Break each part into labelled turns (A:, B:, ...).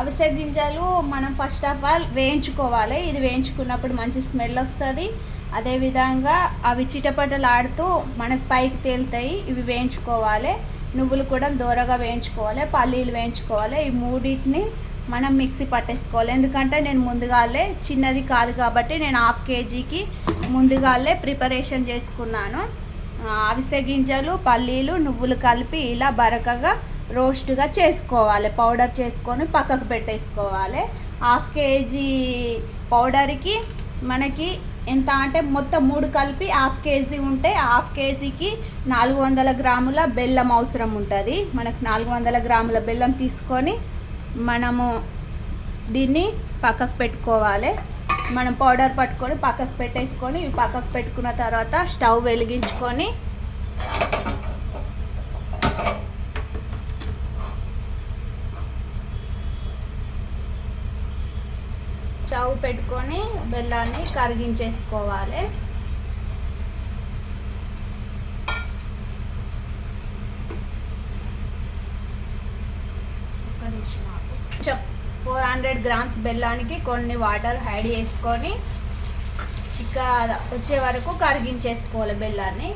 A: అవిసె గింజలు మనం ఫస్ట్ ఆఫ్ ఆల్ వేయించుకోవాలి. ఇది వేయించుకున్నప్పుడు మంచి స్మెల్ వస్తుంది. అదేవిధంగా అవి చిటపటలాడుతూ మనకు పైకి తేలుతాయి. ఇవి వేయించుకోవాలి. నువ్వులు కూడా దూరగా వేయించుకోవాలి. పల్లీలు వేయించుకోవాలి. ఈ మూడింటిని మనం మిక్సీ పట్టేసుకోవాలి. ఎందుకంటే నేను ముందుగాలే చిన్నది కాదు కాబట్టి నేను హాఫ్ కేజీకి ముందుగాలే ప్రిపరేషన్ చేసుకున్నాను. అవిసె గింజలు పల్లీలు నువ్వులు కలిపి ఇలా బరకగా రోస్ట్గా చేసుకోవాలి. పౌడర్ చేసుకొని పక్కకు పెట్టేసుకోవాలి. హాఫ్ కేజీ పౌడర్కి మనకి ఎంత అంటే మొత్తం మూడు కలిపి హాఫ్ కేజీ ఉంటే హాఫ్ కేజీకి నాలుగు వందల గ్రాముల బెల్లం అవసరం ఉంటుంది. మనకు నాలుగు వందల గ్రాముల బెల్లం తీసుకొని మనము దీన్ని పక్కకు పెట్టుకోవాలి. మనం పౌడర్ పట్టుకొని పక్కకు పెట్టేసుకొని పక్కకు పెట్టుకున్న తర్వాత స్టవ్ వెలిగించుకొని స్టవ్ పెట్టుకొని బెల్లాన్ని కరిగించేసుకోవాలి. కొంచెం ఫోర్ హండ్రెడ్ గ్రామ్స్ బెల్లానికి కొన్ని వాటర్ యాడ్ చేసుకొని చిక్క వచ్చే వరకు కరిగించేసుకోవాలి బెల్లాన్ని.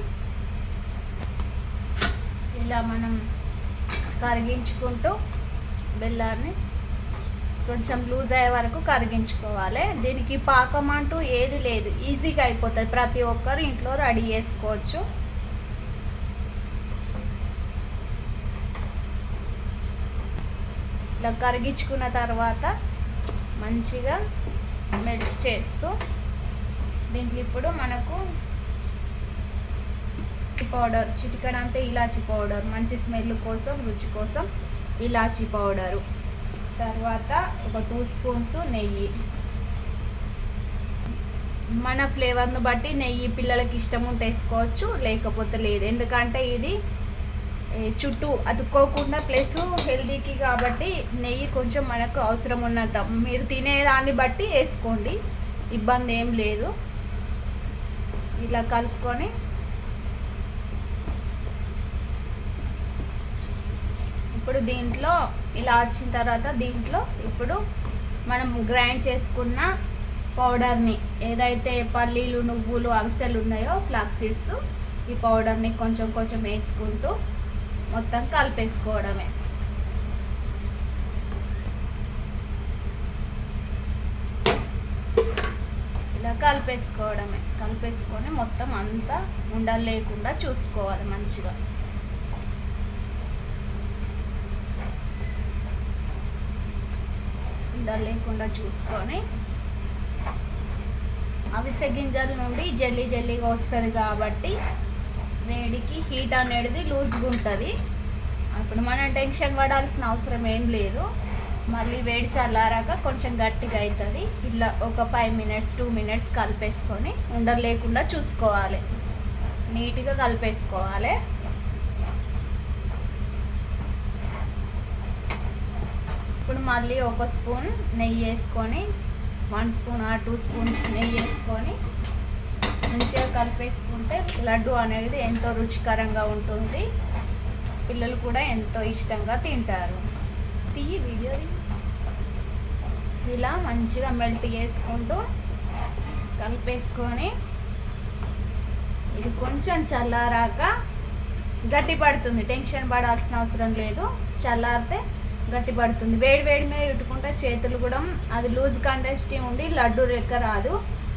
A: ఇలా మనం కరిగించుకుంటూ బెల్లాన్ని కొంచెం లూజ్ అయ్యే వరకు కరిగించుకోవాలి. దీనికి పాకం అంటూ ఏది లేదు. ఈజీగా అయిపోతుంది. ప్రతి ఒక్కరు ఇంట్లో రెడీ చేసుకోవచ్చు. ఇలా కరిగించుకున్న తర్వాత మంచిగా మెల్ట్ చేస్తూ దీంట్లో ఇప్పుడు మనకు పౌడర్ చిటికడంతే ఇలాచి పౌడర్ మంచి స్మెల్ కోసం రుచి కోసం ఇలాచి పౌడరు. తర్వాత ఒక టూ స్పూన్స్ నెయ్యి. మన ఫ్లేవర్ను బట్టి నెయ్యి పిల్లలకి ఇష్టం ఉంటే వేసుకోవచ్చు లేకపోతే లేదు. ఎందుకంటే ఇది చుట్టూ అతుక్కోకుండా ప్లస్ హెల్దీకి కాబట్టి నెయ్యి కొంచెం మనకు అవసరం ఉన్నంత. మీరు తినేదాన్ని బట్టి వేసుకోండి ఇబ్బంది ఏం లేదు. ఇలా కలుపుకొని ఇప్పుడు దీంట్లో ఇలా వచ్చిన తర్వాత దీంట్లో ఇప్పుడు మనం గ్రైండ్ చేసుకున్న పౌడర్ని ఏదైతే పల్లీలు నువ్వులు అవిసెలు ఉన్నాయో ఫ్లాక్ సీడ్స్ ఈ పౌడర్ని కొంచెం కొంచెం వేసుకుంటూ మొత్తం కలిపేసుకోవడమే. ఇలా కలిపేసుకోవడమే. కలిపేసుకొని మొత్తం అంతా ఉండలేకుండా చూసుకోవాలి మంచిగా. ఉండలు లేకుండా చూసుకొని అవిసె గింజల నుండి జల్లీ జల్లీగా వస్తుంది కాబట్టి వేడికి హీట్ అనేది లూజ్గా ఉంటుంది. అప్పుడు మనం టెన్షన్ పడాల్సిన అవసరం ఏం లేదు. మళ్ళీ వేడి చల్లారాక కొంచెం గట్టిగా అవుతుంది ఇట్లా ఒక ఫైవ్ మినిట్స్ టూ మినిట్స్ కలిపేసుకొని ఉండలేకుండా చూసుకోవాలి. నీట్గా కలిపేసుకోవాలి. ఇప్పుడు మళ్ళీ ఒక స్పూన్ నెయ్యి వేసుకొని వన్ స్పూన్ ఆ టూ స్పూన్స్ నెయ్యి వేసుకొని మంచిగా కలిపేసుకుంటే లడ్డు అనేది ఎంతో రుచికరంగా ఉంటుంది. పిల్లలు కూడా ఎంతో ఇష్టంగా తింటారు. తీ వీడియో ఇలా మంచిగా మెల్ట్ చేసుకుంటూ కలిపేసుకొని ఇది కొంచెం చల్లారాక గట్టి పడుతుంది టెన్షన్ పడాల్సిన అవసరం లేదు. చల్లారితే గట్టి పడుతుంది వేడి వేడి మీద ఇట్టుకుంటే చేతులు కూడా అది లూజ్ కంటెస్టీ ఉండి లడ్డు రెక్క రాదు.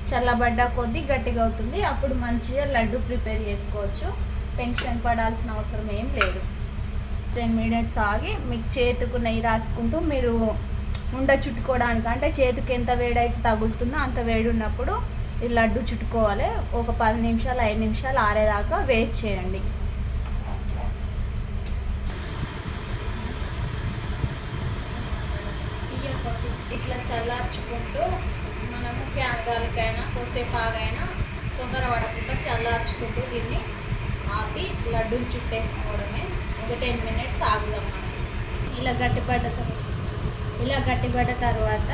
A: చల్లబడ్డ కొద్దీ గట్టిగా అవుతుంది. అప్పుడు మంచిగా లడ్డు ప్రిపేర్ చేసుకోవచ్చు. టెన్షన్ పడాల్సిన అవసరం ఏం లేదు. టెన్ మినిట్స్ ఆగి మీకు చేతుకు నెయ్యి రాసుకుంటూ మీరు ఉండ చుట్టుకోవడానికి అంటే చేతికి ఎంత వేడి అయితే తగులుతుందో అంత వేడి ఉన్నప్పుడు ఈ లడ్డు చుట్టుకోవాలి. ఒక పది నిమిషాలు ఐదు నిమిషాలు ఆరేదాకా వెయిట్ చేయండి. చల్లార్చుకుంటూ దీన్ని ఆపి లడ్డూలు చుట్టేసుకోవడమే. ఒక టెన్ మినిట్స్ ఆగుదాం మనం ఇలా గట్టిపడ్డ ఇలా గట్టిపడ్డ తర్వాత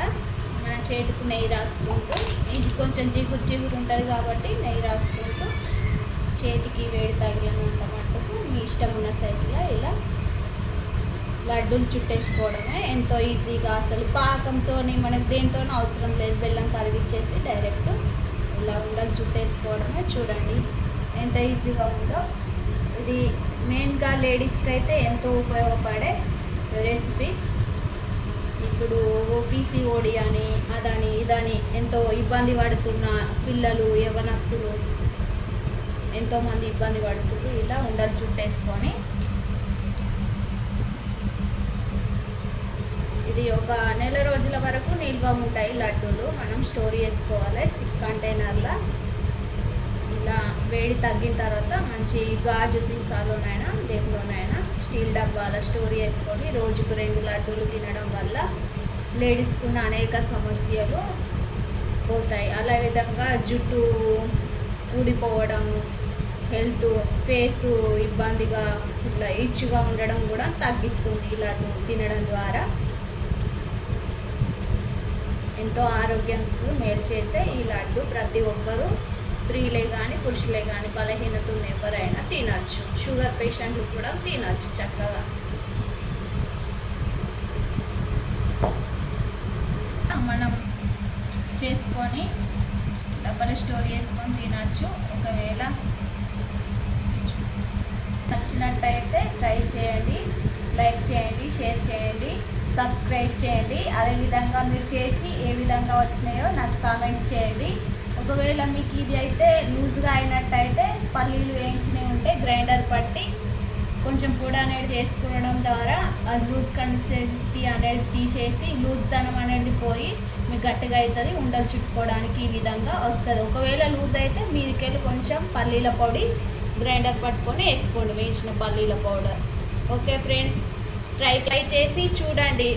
A: మన చేతికి నెయ్యి రాసుకుంటూ ఇది కొంచెం జిగురు జిగురు ఉంటుంది కాబట్టి నెయ్యి రాసుకుంటూ చేతికి వేడి తగిలినంత మట్టుకు మీ ఇష్టం ఉన్న సైజులో ఇలా లడ్డూలు చుట్టేసుకోవడమే ఎంతో ఈజీగా అసలు పాకంతో మనకు దేంతో అవసరం లేదు. బెల్లం కరిగిచ్చేసి డైరెక్ట్ ఇలా ఉండలు చుట్టేసుకోవడమే చూడండి. ఎంత ఈజీగా ఉందో. ఇది మెయిన్గా లేడీస్కి అయితే ఎంతో ఉపయోగపడే రెసిపీ. ఇప్పుడు ఓపీసీఓడి అని అదని ఇదని ఎంతో ఇబ్బంది పడుతున్న పిల్లలు యవనస్తులు ఎంతోమంది ఇబ్బంది పడుతున్నారు ఇలా ఉండలు చుట్టేసుకొని. ఇది ఒక నెల రోజుల వరకు నిల్వ ఉంటాయి లడ్డూలు. మనం స్టోర్ చేసుకోవాలి సిక్ కంటైనర్లో. ఇలా వేడి తగ్గిన తర్వాత మంచి గాజు సీసాలోనైనా దేనిలోనైనా స్టీల్ డబ్బాల స్టోర్ చేసుకొని రోజుకు రెండు లడ్డూలు తినడం వల్ల లేడీస్కున్న అనేక సమస్యలు పోతాయి. అలా విధంగా జుట్టు ఊడిపోవడం హెల్త్ ఫేస్ ఇబ్బందిగా ఇట్లా ఇచ్చుగా ఉండడం కూడా తగ్గిస్తుంది ఈ లడ్డు తినడం ద్వారా. ఎంతో ఆరోగ్యంకు మేలు చేసే ఈ లడ్డు ప్రతి ఒక్కరూ స్త్రీలే కానీ పురుషులే కానీ బలహీనత ఉన్న ఎవరైనా తినచ్చు. షుగర్ పేషెంట్లు కూడా తినచ్చు చక్కగా. మనం చేసుకొని డబ్బులు స్టోర్ చేసుకొని తినచ్చు. ఒకవేళ నచ్చినట్టయితే ట్రై చేయండి లైక్ చేయండి షేర్ చేయండి సబ్స్క్రైబ్ చేయండి. అదేవిధంగా మీరు చేసి ఏ విధంగా వచ్చినాయో నాకు కామెంట్ చేయండి. ఒకవేళ మీకు ఇది అయితే లూజ్గా అయినట్టయితే పల్లీలు వేయించినవి ఉంటే గ్రైండర్ పట్టి కొంచెం పొడి అనేది చేసుకోవడం ద్వారా అది లూజ్ కన్సిస్టెన్సీ అనేది తీసేసి లూజ్ ధనం అనేది పోయి మీకు గట్టిగా అవుతుంది ఉండలు చుట్టుకోవడానికి ఈ విధంగా వస్తుంది. ఒకవేళ లూజ్ అయితే మీదికెళ్ళి కొంచెం పల్లీల పొడి గ్రైండర్ పట్టుకొని వేసుకోండి వేయించిన పల్లీల powder. Okay friends try try చేసి చూడండి.